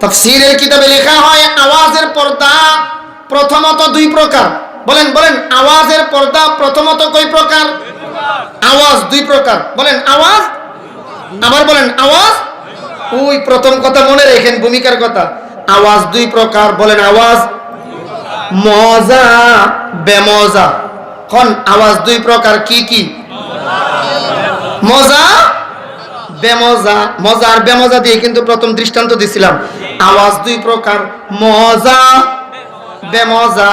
তাফসীরের কিতাবে লেখা হয়, আওয়াজের পর্দা প্রথমত দুই প্রকার। বলেন বলেন, আওয়াজের পর্দা প্রথমত কই প্রকার? আওয়াজ, দুই প্রকার। বলেন, আওয়াজ? আবার বলেন, আওয়াজ? ওই প্রথম কথা মনে রেখেন, ভূমিকার কথা। আওয়াজ দুই প্রকার, বলেন, আওয়াজ? মজা, বেমজা। কোন আওয়াজ দুই প্রকার, কি কি? মজা বেমজা, মজা আর বেমজা দিয়ে কিন্তু প্রথম দৃষ্টান্ত দিছিলাম। আওয়াজ দুই প্রকার, মজা, বেমজা।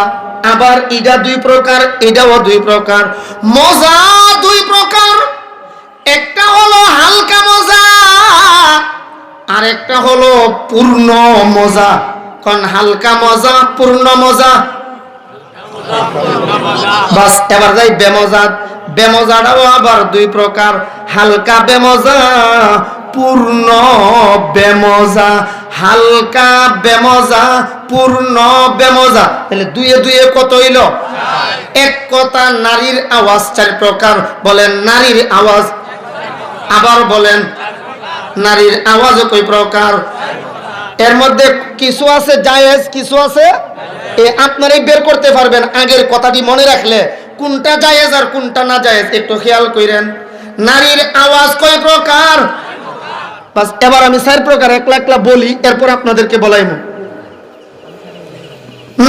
আবার ইডা দুই প্রকার এটাও দুই প্রকার। মজা দুই প্রকার, একটা হলো হালকা মজা, আর একটা হলো পূর্ণ মজা। কোন হালকা মজা, পূর্ণ মজা? বাস, এবার যাই বেমজা বেমজাটাও আবার দুই প্রকার। হালকা বেমজা, পূর্ণ বেমজা। হালকা বেমজা, পূর্ণ বেমজা। তাহলে দুয়ে দুয়ে কত হইল? এক কথা নারীর আওয়াজ চার প্রকার। বলেন, নারীর আওয়াজ। আবার বলেন, নারীর আওয়াজও কই প্রকার? এর মধ্যে কিছু আছে, জায়েজ, কিছু আছে? এ আপনারাই বের করতে পারবেন আগের কথাটি মনে রাখলে কোনটা জায়েজ আর কোনটা না জায়েজ একটু খেয়াল কইরেন। নারীর আওয়াজ কয় প্রকার? বাস, এবার আমি চার প্রকার একলা একলা বলি, এরপর আপনাদেরকে বলাইব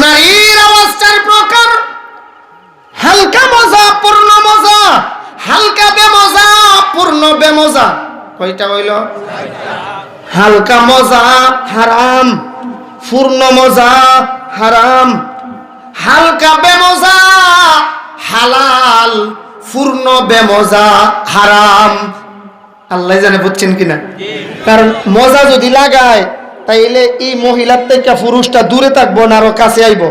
নারীর আওয়াজ চার প্রকার। হালকা মজা, পূর্ণ মজা। হালকা বেমজা, পূর্ণ বেমজা। কয়টা হইল? হালকা মজা, হারাম। পূর্ণ মজা হারাম। হালকা বেমজা হালাল, পূর্ণ বেমজা হারাম। আল্লাহ জানে বুঝছেন কিনা? কারণ মজা যদি লাগায়, তাইলে এই মহিলার থেকে পুরুষটা দূরে থাকব না, আরও কাছে আইব।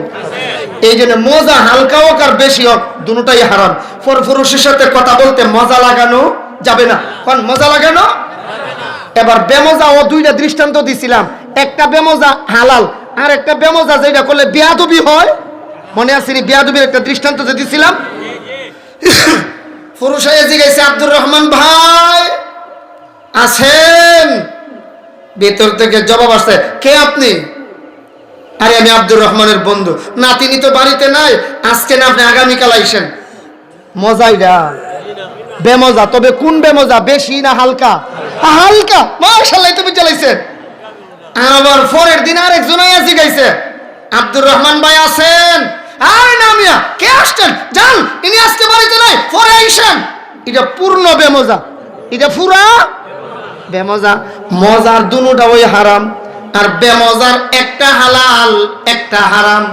এই জন্য মজা হালকা হোক আর বেশি হোক, দুটাই হারাম। পর পুরুষের সাথে কথা বলতে মজা লাগানো যাবে না। কারণ মজা লাগানো? এবার বেমজা ও দুইটা দৃষ্টান্ত দিছিলাম। একটা বেমজা হালাল, আর একটা বেমজা যেটা করলে বিয়াদবি হয়। মনে আছে বিয়াদবির একটা দৃষ্টান্ত যে দিছিলাম? পুরুষ হয়ে আব্দুর রহমান ভাই। আছেন ভেতর থেকে জবাব আসছে, কে আপনি? আরে আমি আব্দুর রহমানের বন্ধু। না তিনি তো বাড়িতে নাই, আজকে না আপনি আগামীকাল আইসেন। মজাইরা বেমজা, তবে কোন বেমজা? বেশি না হালকা? হালকা? মার্শাল্লাহ তুমি চালাইছেন। আবার পরের দিন আরেকজন আসি গাইছে আব্দুর রহমান ভাই আছেন? আরে না মিয়া, কে আসছেন? যান, ইনি আজকে বাড়িতে নাই, পরে আইসেন। এটা পূর্ণ বেমজা, এটা পুরা বেমজা, মজার দুটা ওই হারাম, আর বেমজার একটা হালাল, একটা হারাম।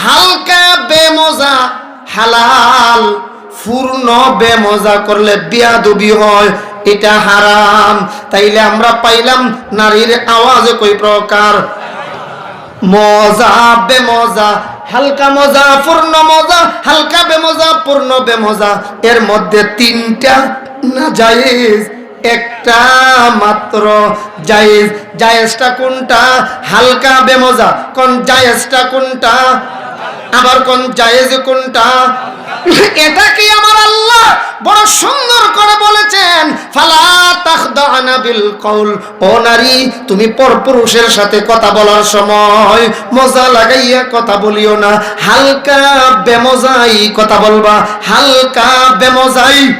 হালকা বেমজা, হালাল, পূর্ণ বেমজা করলে বিয়াদবি হয় এটা হারাম। তাইলে আমরা পাইলাম নারীর আওয়াজ কই প্রকার? মজা, বেমজা, হালকা মজা, পূর্ণ মজা, হালকা বেমজা, পূর্ণ বেমজা। এর মধ্যে তিনটা না জায়েজ? একটা মাত্র জায়েজ। জায়েজটা কোনটা? হালকা বেমজা। কোন জায়েজটা কোনটা? আবার কোন জায়েজ কোনটা? এটা কি আমার আল্লাহ? বড় সুন্দর করে বলেছেন, ফালা বিল তুমি পরপুরুষের সাথে কথা বলার সময় মজা লাগাইয়া কথা বলিও না। হালকা বেমজাই কথা বলবা, হালকা বেমজাই।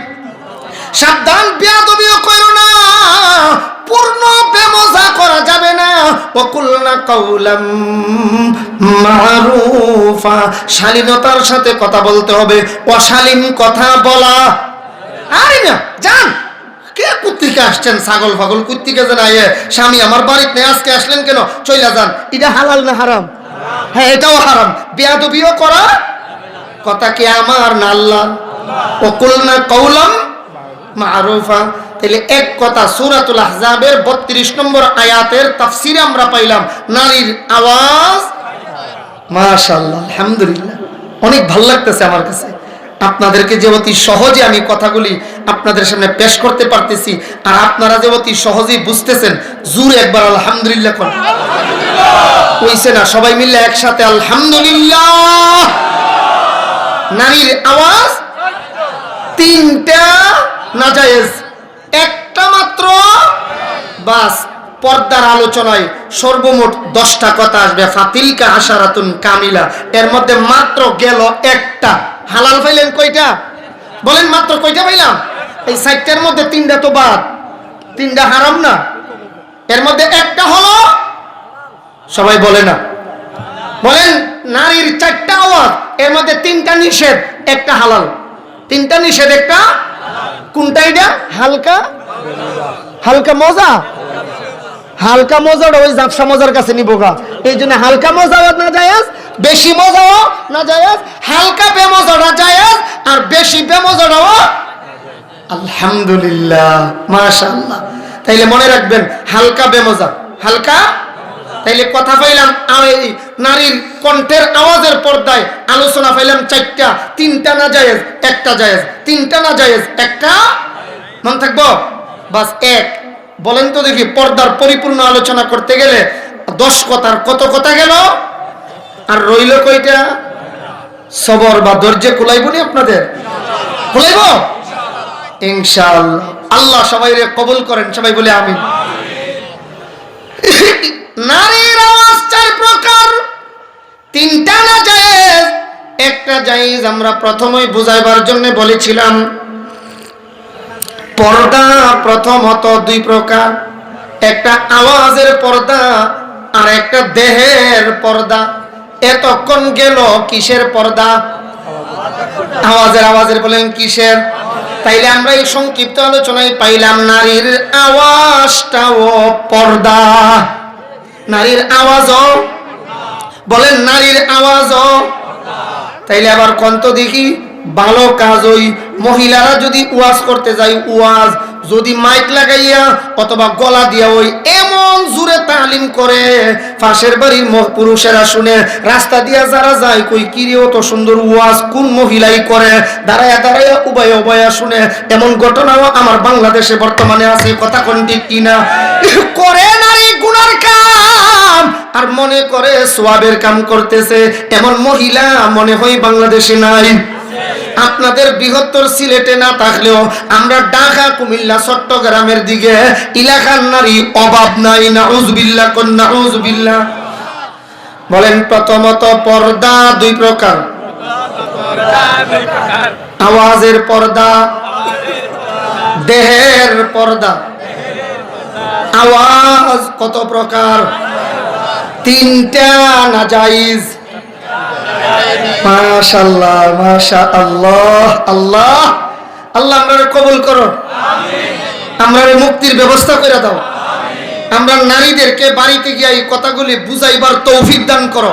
সাবধান করো না। পূর্ণ বেমজা করা যাবে না। অকুলনা কৌলাম মারুফা। শালীনতার সাথে কথা বলতে হবে। অশালীন কথা বলা। আরে না যান। কে কুত্তিকে আসছেন ছাগল ফাগল? কুত্তিকে যেন আইয়ে স্বামী আমার বাড়িতে আজকে আসলেন কেন? চইলা যান। এটা হালাল না হারাম? হ্যাঁ এটাও হারাম। বেয়াদবিও করা কথা কি আমার না আল্লাহ? অকুলনা কৌলাম মারুফা। তাহলে এক কথা সূরাতুল আহজাবের 32 নম্বর আয়াতের তাফসিরে আমরা পাইলাম, নারীর আওয়াজ। মাশাআল্লাহ, আলহামদুলিল্লাহ। অনেক ভালো লাগতেছে আমার কাছে। আপনাদেরকে যে অতি সহজে আমি কথাগুলি আপনাদের সামনে পেশ করতে পারতেছি, আর আপনারা যে অতি সহজেই বুঝতেছেন, জুর একবার আলহামদুলিল্লাহ করেন। কইছে না, সবাই মিলে একসাথে আলহামদুলিল্লাহ। নারীর আওয়াজ তিনটা নাজায়েজ একটা মাত্র? বাস, পর্দার আলোচনায় সর্বমোট দশটা কথা আসবে। ফাতিলকা আশারাতুন কামিলা। এর মধ্যে মাত্র গেল একটা। হালাল পাইলেন কয়টা? বলেন, মাত্র কয়টা পাইলাম? এই সাইটটার মধ্যে তিনটা তো বাদ। তিনটা হারাম না? এর মধ্যে একটা হলো, সবাই বলে না। বলেন, নারীর চারটা আওয়াজ, এর মধ্যে তিনটা নিষেধ, একটা হালাল। তিনটা নিষেধ একটা। কোনটা এটা? হালকা। হালকা মজা। হালকা মজাটা ওই জাপসা মজার কাছে নিবোগা। এই জন্য হালকা মজাও না জায়াজ বেশি মজাও না জায়াজ হালকা বেমজাটা জায়াজ আর বেশি বেমজাটাও আলহামদুলিল্লাহ, মাশাআল্লাহ। তাইলে মনে রাখবেন, হালকা বেমজা। হালকা তাইলে কথা পাইলাম নারীর কণ্ঠের আওয়াজের পর্দায় আলোচনা পাইলাম চারটা, তিনটা না জায়েজ, একটা জায়েজ, তিনটা না জায়েজ, একটা মন থাকব? বাস এক, বলেন তো দেখি পর্দার পরিপূর্ণ আলোচনা করতে গেলে দশ কথার কত কথা গেল? আর রইল কইটা সবর বা ধৈর্য কুলাইব নি আপনাদের? কুলাইব? ইনশাআল্লাহ। আল্লাহ সবাই কবুল করেন, সবাই বলে আমিন। নারীর আওয়াজ চার প্রকার তিনটা না জায়েজ একটা জায়েজ আমরা প্রথমেই বুঝাইবার জন্য বলেছিলাম। পর্দা প্রথমত দুই প্রকার, একটা আওয়াজের পর্দা আর একটা দেহের পর্দা। এতক্ষণ গেল কিসের পর্দা? আওয়াজের আওয়াজের বলেন কিসের? তাইলে আমরা এই সংক্ষিপ্ত আলোচনায় পাইলাম নারীর আওয়াজটাও পর্দা। নারীর আওয়াজও। বলেন, নারীর আওয়াজও। তাইলে আবার কন্ত দেখি, ভালো কাজ ওই মহিলারা যদি ওয়াজ করতে যায়, ওয়াজ যদি মাইক লাগাইয়া অথবা গলা দিয়া ওই এমন জুড়ে তালিম করে, পাশের বাড়ির পুরুষেরা শুনে, রাস্তা দিয়া যারা যায় কই, কিরে, অত সুন্দর ওয়াজ, কোন মহিলাই করে? দাঁড়ায়া দাঁড়ায়া উভয় উভয়া শুনে, এমন ঘটনাও আমার বাংলাদেশে বর্তমানে আছে, কথা কোন ঠিক কিনা? করে নারী গুনার কাম, আর মনে করে সোয়াবের কাম করতেছে, এমন মহিলা মনে হয় বাংলাদেশে নাই। আপনাদের বৃহত্তর সিলেটে না থাকলেও আমরা ঢাকা, কুমিল্লা, চট্টগ্রামের দিকে এলাকার নারী অভাব নাই। না উজবিল্লা কন্যা উজবিল্লা বলেন, প্রথমত পর্দা দুই প্রকার। আওয়াজের পর্দা, দেহের পর্দা। আওয়াজ কত প্রকার? তিনটা না জাইজ মাশাল্লাহ মাশা আল্লাহ আল্লাহ আল্লাহ আমরা কবুল করো আমরা মুক্তির ব্যবস্থা করে দাও। আমরা নারীদেরকে বাড়িতে গিয়ে এই কথাগুলি বুঝাইবার তৌফিক দান করো।